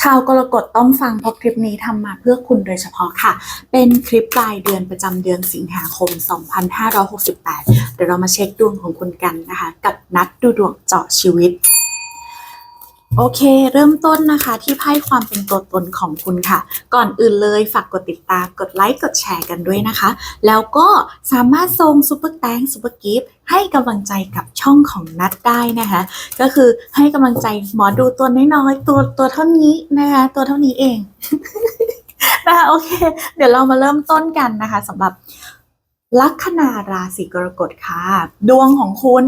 ชาวกรกฎต้องฟังเพราะคลิปนี้ทำมาเพื่อคุณโดยเฉพาะค่ะ เป็นคลิปปลายเดือนประจำเดือนสิงหาคม 2568 เดี๋ยวเรามาเช็คดวงของคุณกันนะคะ กับนัดดูดวงเจาะชีวิต โอเค เริ่มต้นนะคะที่ไพ่ความเป็นตัวตนของคุณค่ะ ก่อนอื่นเลยฝากกดติดตามกดไลค์กดแชร์กันด้วยนะคะ แล้วก็สามารถส่งซุปเปอร์แตงซุปเปอร์กิฟต์ให้กำลังใจกับช่องของนัดได้นะคะ ก็คือให้กำลังใจหมอดูตัวน้อยๆตัวตัวเท่านี้นะคะตัวเท่านี้เองนะคะโอเค เดี๋ยวเรามาเริ่มต้นกันนะคะสำหรับ ลัคนาราศีกรกฎค่ะ ดวงของคุณ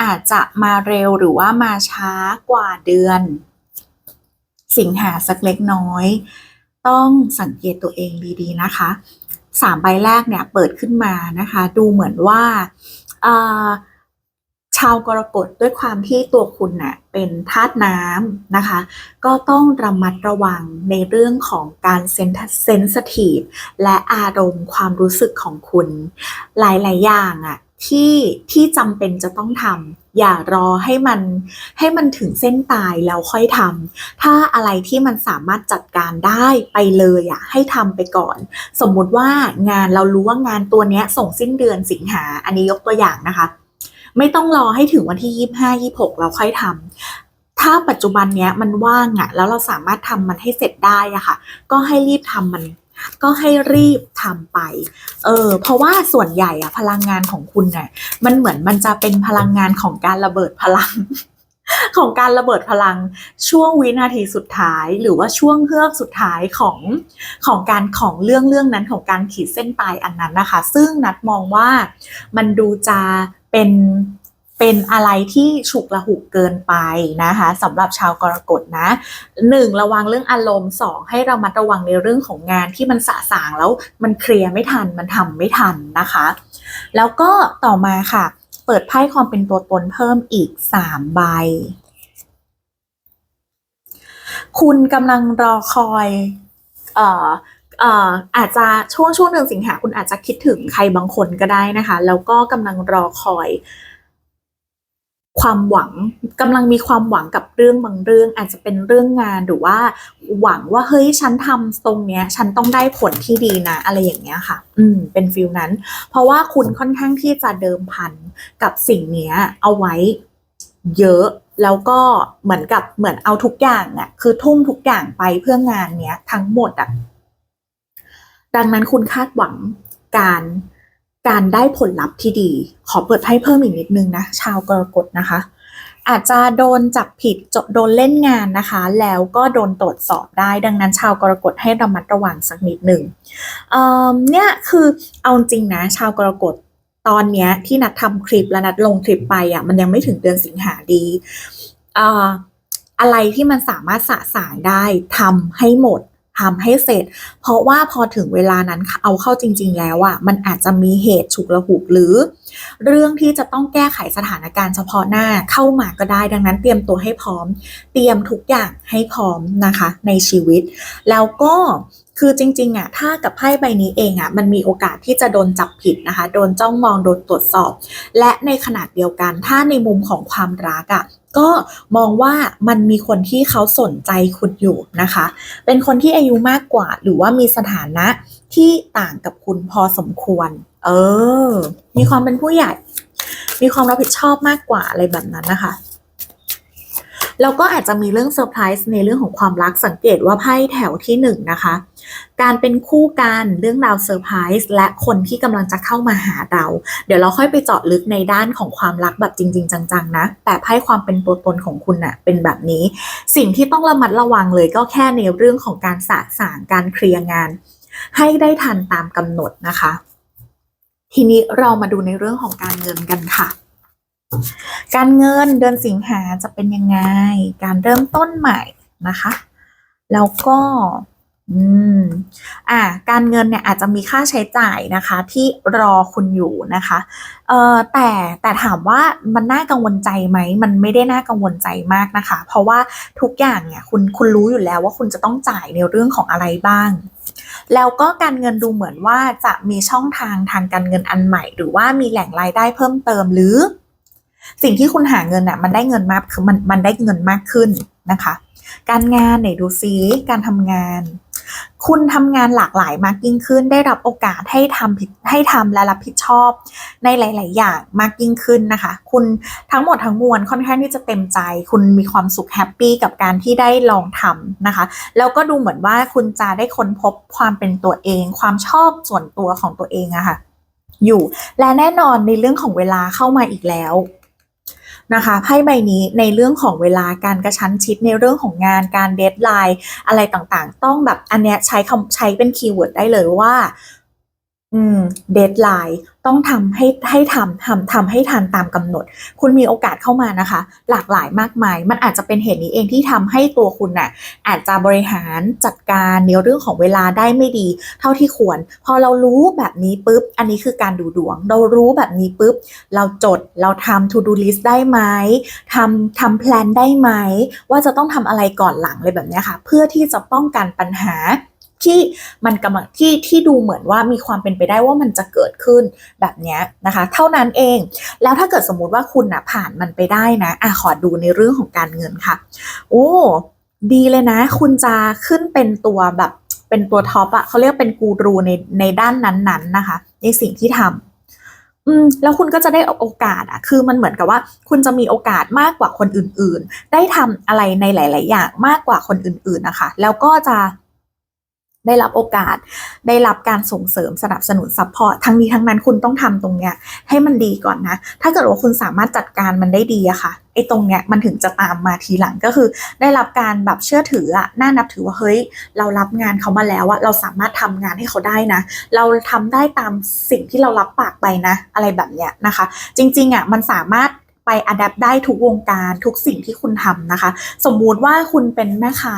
อาจจะมาเร็วหรือว่ามาช้ากว่าเดือน สิงหาสักเล็กน้อย ต้องสังเกตตัวเองดีๆนะคะสามใบแรกเนี่ยเปิดขึ้นมานะคะ ดูเหมือนว่าอ่า ชาวกรกฎด้วยความที่ตัวคุณน่ะเป็นธาตุน้ำนะคะ ก็ต้องระมัดระวังในเรื่องของการเซนเซนสทีฟและอารมณ์ความรู้สึกของคุณ หลาย ๆ อย่างอะที่ที่จำเป็นจะต้องทำอย่ารอให้มันให้มันถึงเส้นตายแล้วค่อยทำถ้าอะไรที่มันสามารถจัดการได้ไปเลยอะให้ทำไปก่อน สมมุติว่างานเรารู้ว่างานตัวเนี้ยส่งสิ้นเดือนสิงหาอันนี้ยกตัวอย่างนะคะ ไม่ต้องรอให้ถึงวันที่25 26เราค่อยทำถ้าปัจจุบันเนี้ยมันว่างอะแล้วเราสามารถทำมันให้เสร็จได้อะค่ะ ก็ให้รีบทำมันก็ให้รีบทำไป เออ เพราะว่าส่วนใหญ่อะพลังงานของคุณเนี่ยมันเหมือนมันจะเป็นพลังงานของการระเบิดพลัง ของการระเบิดพลังช่วงวินาทีสุดท้ายหรือว่าช่วงเฮือกสุดท้ายของของการของเรื่องเรื่องนั้นของการขีดเส้นตายอันนั้นนะคะ ซึ่งนัดมองว่ามันดูจะ เป็นเป็นอะไรที่ฉุกละหุกเกินไปนะคะสำหรับชาวกรกฎนะหนึ่งระวังเรื่องอารมณ์สองให้เรามัดระวังในเรื่องของงานที่มันสะสางแล้วมันเคลียร์ไม่ทันมันทำไม่ทันนะคะ แล้วก็ต่อมาค่ะ เปิดไพ่ความเป็นตัวตนเพิ่มอีก3ใบ คุณกำลังรอคอย เอ่อ อาจจะช่วงช่วงเดือนสิงหาคุณอาจจะคิดถึงใครบางคนก็ได้นะคะ แล้วก็กำลังรอคอยความหวังกำลังมีความหวังกับเรื่องบางเรื่อง อาจจะเป็นเรื่องงานหรือว่า หวังว่าเฮ้ยฉันทำตรงเนี้ย ฉันต้องได้ผลที่ดีนะ อะไรอย่างเงี้ยค่ะ อืม เป็นฟิลนั้น เพราะว่าคุณค่อนข้างที่จะเดิมพันกับสิ่งเนี้ย เอาไว้เยอะแล้วก็เหมือนกับเหมือนเอาทุกอย่างอะคือทุ่มทุกอย่างไปเพื่องานเนี้ยทั้งหมดอะ ดังนั้นคุณคาดหวังการการได้ผลลัพธ์ที่ดี ขอเปิดไพ่เพิ่มอีกนิดนึงนะ ชาวกรกฎนะคะ อาจจะโดนจับผิดจโดนเล่นงานนะคะ แล้วก็โดนตรวจสอบได้ ดังนั้นชาวกรกฎให้ระมัดระวังสักนิดหนึ่งเเนี่ยคือเอาจริงนะ ชาวกรกฎตอนเนี้ยที่นัดทำคลิปและนัดลงคลิปไปอะมันยังไม่ถึงเดือนสิงหาดีเอ่ออะไรที่มันสามารถสะสางได้ทำให้หมด ทำให้เสร็จ เพราะว่าพอถึงเวลานั้นเอาเข้าจริง ๆ แล้วอะมันอาจจะมีเหตุฉุกละหุกหรือ เรื่องที่จะต้องแก้ไขสถานการณ์เฉพาะหน้าเข้ามาก็ได้ดังนั้นเตรียมตัวให้พร้อม เตรียมทุกอย่างให้พร้อมนะคะในชีวิต แล้วก็คือจริงๆอะถ้ากับไพ่ใบนี้เองอะมันมีโอกาสที่จะโดนจับผิดนะคะ โดนจ้องมองโดนตรวจสอบ และในขนาดเดียวกันถ้าในมุมของความรักอะ ก็มองว่ามันมีคนที่เขาสนใจคุณอยู่นะคะ เป็นคนที่อายุมากกว่า หรือว่ามีสถานะที่ต่างกับคุณพอสมควร เออ มีความเป็นผู้ใหญ่ มีความรับผิดชอบมากกว่าอะไรแบบนั้นนะคะ แล้วก็อาจจะมีเรื่องเซอร์ไพรส์ในเรื่องของความรักสังเกตว่าไพ่แถวที่หนึ่งนะคะ การเป็นคู่กันเรื่องราวเซอร์ไพรส์และคนที่กำลังจะเข้ามาหาเรา เดี๋ยวเราค่อยไปเจาะลึกในด้านของความรักแบบจริง ๆ จังๆนะ แต่ไพ่ความเป็นตัวตนของคุณน่ะเป็นแบบนี้ สิ่งที่ต้องระมัดระวังเลยก็แค่ในเรื่องของการสะสางการเคลียร์งาน ให้ได้ทันตามกำหนดนะคะ ทีนี้เรามาดูในเรื่องของการเงินกันค่ะ การเงินเดือนสิงหาจะเป็นยังไง การเริ่มต้นใหม่นะคะ แล้วก็อืมอ่า การเงินเนี่ยอาจจะมีค่าใช้จ่ายนะคะ ที่รอคุณอยู่นะคะ เอ่อแต่แต่ถามว่ามันน่ากังวลใจไหม มันไม่ได้น่ากังวลใจมากนะคะ เพราะว่าทุกอย่างเนี่ยคุณคุณรู้อยู่แล้วว่าคุณจะต้องจ่ายในเรื่องของอะไรบ้าง แล้วก็การเงินดูเหมือนว่าจะมีช่องทางทางการเงินอันใหม่ หรือว่ามีแหล่งรายได้เพิ่มเติมหรือ สิ่งที่คุณหาเงินอะมันได้เงินมากคือมันมันได้เงินมากขึ้นนะคะ การงานไหนดูซิการทำงาน คุณทำงานหลากหลายมากยิ่งขึ้น ได้รับโอกาสให้ทำผิดให้ทำและรับผิดชอบในหลาย ๆ อย่างมากยิ่งขึ้นนะคะ คุณทั้งหมดทั้งมวลค่อนข้างที่จะเต็มใจ คุณมีความสุขแฮปปี้กับการที่ได้ลองทำนะคะ แล้วก็ดูเหมือนว่าคุณจะได้ค้นพบความเป็นตัวเอง ความชอบส่วนตัวของตัวเองอะค่ะอยู่และแน่นอนในเรื่องของเวลาเข้ามาอีกแล้ว นะคะไพ่ใบนี้ในเรื่องของเวลาการกระชั้นชิดในเรื่องของงานการเดทไลน์อะไรต่างๆ ต้องแบบอันเนี้ยใช้คำใช้เป็นคีย์เวิร์ดได้เลยว่า อืมเดทไลน์ต้องทำให้ให้ทำทำทำให้ทันตามกำหนด คุณมีโอกาสเข้ามานะคะ หลากหลายมากมาย มันอาจจะเป็นเหตุนี้เองที่ทำให้ตัวคุณน่ะอาจจะบริหารจัดการในเรื่องของเวลาได้ไม่ดี เท่าที่ควร พอเรารู้แบบนี้ปุ๊บ อันนี้คือการดูดวง เรารู้แบบนี้ปุ๊บ เราจดเราทำ to do list ได้ไหมทำทำแพลนได้ไหมว่าจะต้องทำอะไรก่อนหลังเลยแบบนี้ค่ะ เพื่อที่จะป้องกันปัญหา ที่มันกำลังที่ที่ดูเหมือนว่ามีความเป็นไปได้ว่ามันจะเกิดขึ้นแบบนี้นะคะ เท่านั้นเอง แล้วถ้าเกิดสมมุติว่าคุณนะผ่านมันไปได้นะอะขอดูในเรื่องของการเงินค่ะ โอ้ดีเลยนะ คุณจะขึ้นเป็นตัวแบบเป็นตัวท็อปอะเขาเรียกเป็นกูรูในในด้านนั้นๆนะคะ ในสิ่งที่ทำอืมแล้วคุณก็จะได้โอกาสอะคือมันเหมือนกับว่าคุณจะมีโอกาสมากกว่าคนอื่นๆ ได้ทำอะไรในหลาย ๆ อย่างมากกว่าคนอื่นๆนะคะ แล้วก็จะ ได้รับโอกาส ได้รับการส่งเสริมสนับสนุนซัพพอร์ตทั้งนี้ทั้งนั้นคุณต้องทำตรงเนี้ยให้มันดีก่อนนะ ถ้าเกิดว่าคุณสามารถจัดการมันได้ดีอะค่ะไอ้ตรงเนี้ยมันถึงจะตามมาทีหลังก็คือ ได้รับการแบบเชื่อถืออะน่านับถือว่าเฮ้ย เรารับงานเขามาแล้วอะเราสามารถทำงานให้เขาได้นะ เราทำได้ตามสิ่งที่เรารับปากไปนะ อะไรแบบเนี้ยนะคะ จริงๆอะมันสามารถไปอัดแอปได้ทุกวงการทุกสิ่งที่คุณทำนะคะ สมมุติว่าคุณเป็นแม่ค้า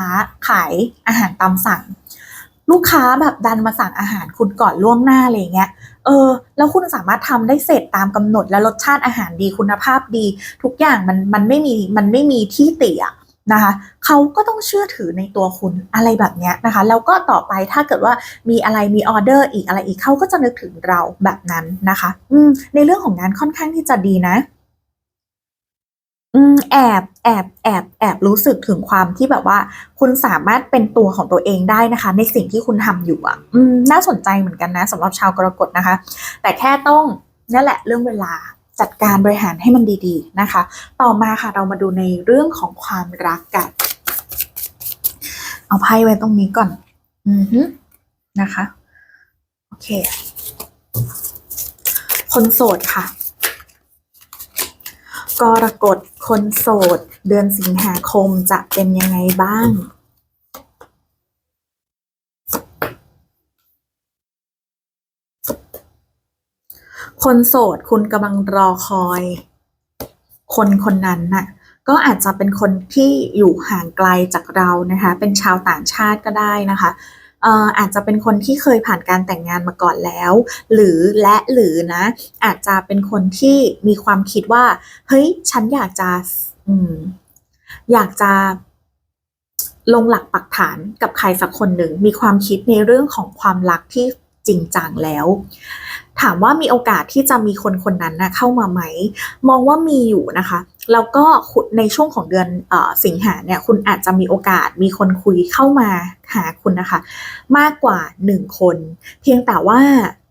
ขายอาหารตามสั่ง ลูกค้าแบบดันมาสั่งอาหารคุณก่อนล่วงหน้าอะไรเงี้ย เออ แล้วคุณสามารถทำได้เสร็จตามกำหนดและรสชาติอาหารดีคุณภาพดี ทุกอย่างมันมันไม่มีมันไม่มีที่ติอะนะคะเขาก็ต้องเชื่อถือในตัวคุณอะไรแบบเนี้ยนะคะแล้วก็ต่อไปถ้าเกิดว่ามีอะไรมีออเดอร์อีกอะไรอีกเขาก็จะนึกถึงเราแบบนั้นนะคะ อืมในเรื่องของงานค่อนข้างที่จะดีนะ อืมแอบแอบแอบแอบรู้สึกถึงความที่แบบว่า คุณสามารถเป็นตัวของตัวเองได้นะคะ ในสิ่งที่คุณทำอยู่อะอืมน่าสนใจเหมือนกันนะสำหรับชาวกรกฎนะคะ แต่แค่ต้องนั่นแหละเรื่องเวลาจัดการบริหารให้มันดีๆนะคะ ต่อมาค่ะเรามาดูในเรื่องของความรักกัน เอาไพ่ไว้ตรงนี้ก่อน อือฮึนะคะ โอเค คนโสดค่ะ กรกฎคนโสด เดือนสิงหาคมจะเป็นยังไงบ้าง คนโสดคุณกำลังรอคอย คนคนนั้นน่ะ ก็อาจจะเป็นคนที่อยู่ห่างไกลจากเรานะคะ เป็นชาวต่างชาติก็ได้นะคะ อาจจะเป็นคนที่เคยผ่านการแต่งงานมาก่อนแล้ว หรือและหรือนะ อาจจะเป็นคนที่มีความคิดว่า เฮ้ย ฉันอยากจะออยากจะลงหลักปักฐานกับใครสักคนหนึ่ง มีความคิดในเรื่องของความรักที่จริงจังแล้ว ถามว่ามีโอกาสที่จะมีคนคนนั้นนะเข้ามาไหม มองว่ามีอยู่นะคะ แล้วก็ในช่วงของเดือนอสิงหาเนี่ยคุณอาจจะมีโอกาสมีคนคุยเข้ามาหาคุณนะคะ มากกว่าหนึ่งคน เพียงแต่ว่า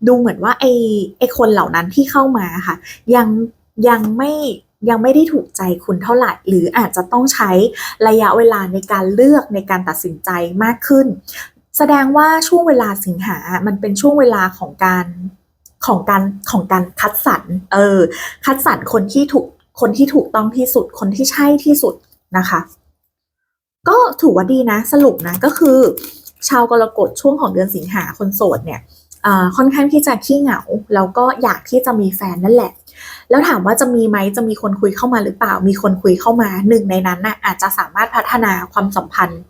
ดูเหมือนว่าไอ้ไอ้คนเหล่านั้นที่เข้ามาค่ะ ยังยังไม่ยังไม่ได้ถูกใจคุณเท่าไหร่ หรืออาจจะต้องใช้ระยะเวลาในการเลือกในการตัดสินใจมากขึ้น แสดงว่าช่วงเวลาสิงหา มันเป็นช่วงเวลาของการของการของการคัดสรรเออคัดสรรคนที่ถูก คนที่ถูกต้องที่สุด คนที่ใช่ที่สุดนะคะ ก็ถือว่าดีนะ สรุปนะก็คือ ชาวกรกฎช่วงของเดือนสิงหาคนโสดเนี่ยค่อนข้างที่จะขี้เหงา แล้วก็อยากที่จะมีแฟนนั่นแหละ แล้วถามว่าจะมีไหมจะมีคนคุยเข้ามาหรือเปล่า มีคนคุยเข้ามาหนึ่งในนั้นน่ะอาจจะสามารถพัฒนาความสัมพันธ์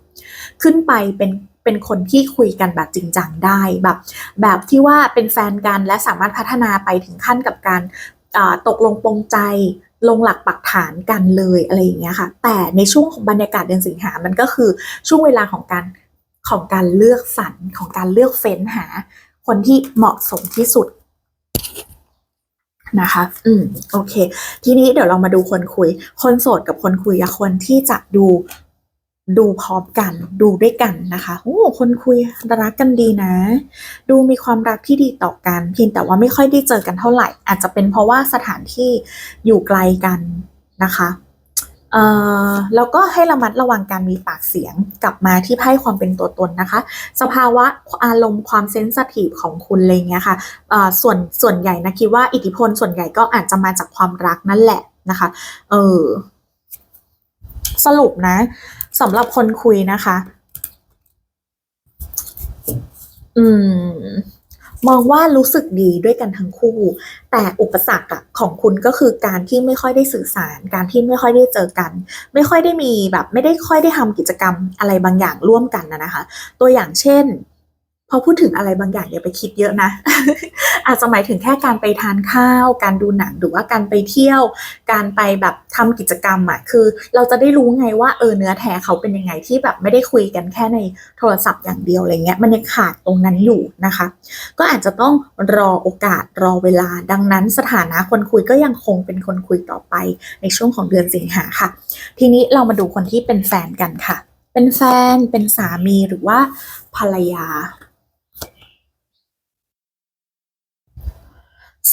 ขึ้นไปเป็นเป็นคนที่คุยกันแบบจริงจังได้แบบ แบบที่ว่าเป็นแฟนกันและสามารถพัฒนาไปถึงขั้นกับการตกลงปรงใจ ลงหลักปักฐานกันเลยอะไรอย่างเงี้ยค่ะ แต่ในช่วงของบรรยากาศเดือนสิงหา มันก็คือช่วงเวลาของการของการเลือกสรรของการเลือกเฟ้นหา คนที่เหมาะสมที่สุดนะคะ อืม โอเค ทีนี้เดี๋ยวเรามาดูคนคุย คนโสดกับคนคุยกับคนที่จะดู ดูพร้อมกันดูด้วยกันนะคะโอ้คนคุยรักกันดีนะ ดูมีความรักที่ดีต่อกันเพียงแต่ว่าไม่ค่อยได้เจอกันเท่าไหร่ อาจจะเป็นเพราะว่าสถานที่อยู่ไกลกันนะคะเอ่อแล้วก็ให้ระมัดระวังการมีปากเสียงกลับมาที่ไพ่ความเป็นตัวตนนะคะ สภาวะอารมณ์ความเซนสทีฟของคุณอะไรเงี้ยค่ะเอ่อส่วนส่วนใหญ่นะคิดว่าอิทธิพลส่วนใหญ่ก็อาจจะมาจากความรักนั่นแหละนะคะ เออ สรุปนะสำหรับคนคุยนะคะ อืม มองว่ารู้สึกดีด้วยกันทั้งคู่ แต่อุปสรรคอะของคุณก็คือการที่ไม่ค่อยได้สื่อสาร การที่ไม่ค่อยได้เจอกัน ไม่ค่อยได้มีแบบ ไม่ได้ค่อยได้ทำกิจกรรมอะไรบางอย่างร่วมกันนะนะคะ ตัวอย่างเช่นพอพูดถึงอะไรบางอย่างอย่าไปคิดเยอะนะ อาจจะหมายถึงแค่การไปทานข้าว การดูหนังหรือว่าการไปเที่ยว การไปแบบทำกิจกรรมอะคือ เราจะได้รู้ไงว่าเออเนื้อแท้เขาเป็นยังไงที่แบบไม่ได้คุยกันแค่ในโทรศัพท์อย่างเดียวอะไรเงี้ยมันยังขาดตรงนั้นอยู่นะคะ ก็อาจจะต้องรอโอกาสรอเวลา ดังนั้นสถานะคนคุยก็ยังคงเป็นคนคุยต่อไปในช่วงของเดือนสิงหาค่ะ ทีนี้เรามาดูคนที่เป็นแฟนกันค่ะ เป็นแฟนเป็นสามีหรือว่าภรรยา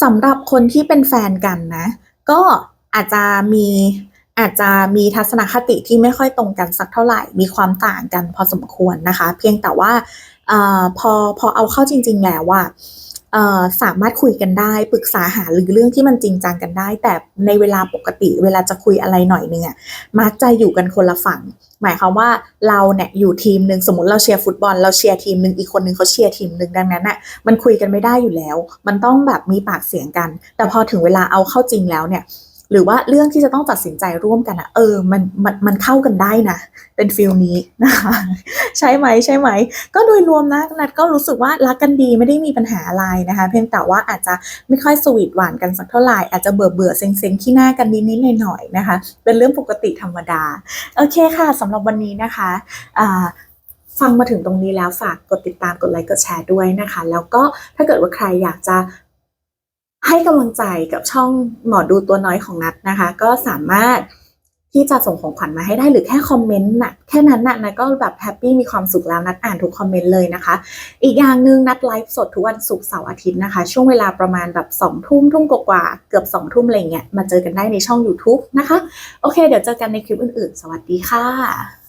สำหรับคนที่เป็นแฟนกันนะ ก็อาจจะมีอาจจะมีทัศนคติที่ไม่ค่อยตรงกันสักเท่าไหร่ มีความต่างกันพอสมควรนะคะ เพียงแต่ว่าอพอพอเอาเข้าจริง ๆ แล้วว่า สามารถคุยกันได้ปรึกษาหารือเรื่องที่มันจริงจังกันได้ แต่ในเวลาปกติเวลาจะคุยอะไรหน่อยนึงอะมักจะอยู่กันคนละฝั่ง หมายความว่าเราเนี่ยอยู่ทีมหนึ่งสมมติเราเชียร์ฟุตบอล เราเชียร์ทีมหนึ่งอีกคนหนึ่งเขาเชียร์ทีมหนึ่งดังนั้นน่ะมันคุยกันไม่ได้อยู่แล้ว มันต้องแบบมีปากเสียงกัน แต่พอถึงเวลาเอาเข้าจริงแล้วเนี่ย หรือว่าเรื่องที่จะต้องตัดสินใจร่วมกันอะเออมันมันมันเข้ากันได้นะเป็นฟิลนี้นะคะใช่ไหมใช่ไหม ก็โดยรวมนะนัดก็รู้สึกว่ารักกันดีไม่ได้มีปัญหาอะไรนะคะ เพียงแต่ว่าอาจจะไม่ค่อยสวีทหวานกันสักเท่าไหร่อาจจะเบื่อเบื่อเซ็งเซ็งขี้หน้ากันนิดๆหน่อยๆนะคะ เป็นเรื่องปกติธรรมดา โอเคค่ะสำหรับวันนี้นะคะอ่าฟังมาถึงตรงนี้แล้วฝากกดติดตามกดไลค์กดแชร์ด้วยนะคะ แล้วก็ถ้าเกิดว่าใครอยากจะ ให้กำลังใจกับช่องหมอดูตัวน้อยของนัดนะคะ ก็สามารถที่จะส่งของขวัญมาให้ได้หรือแค่คอมเมนต์น่ะแค่นั้นน่ะนัดก็แบบแฮปปี้มีความสุขแล้วนัดอ่านทุกคอมเมนต์เลยนะคะ อีกอย่างหนึ่งนัดไลฟ์สดทุกวันศุกร์เสาร์อาทิตย์นะคะ ช่วงเวลาประมาณแบบสองทุ่มทุ่มกว่าเกือบสองทุ่มอะไรเงี้ยมาเจอกันได้ในช่อง YouTube นะคะ โอเค เดี๋ยวเจอกันในคลิปอื่นๆ สวัสดีค่ะ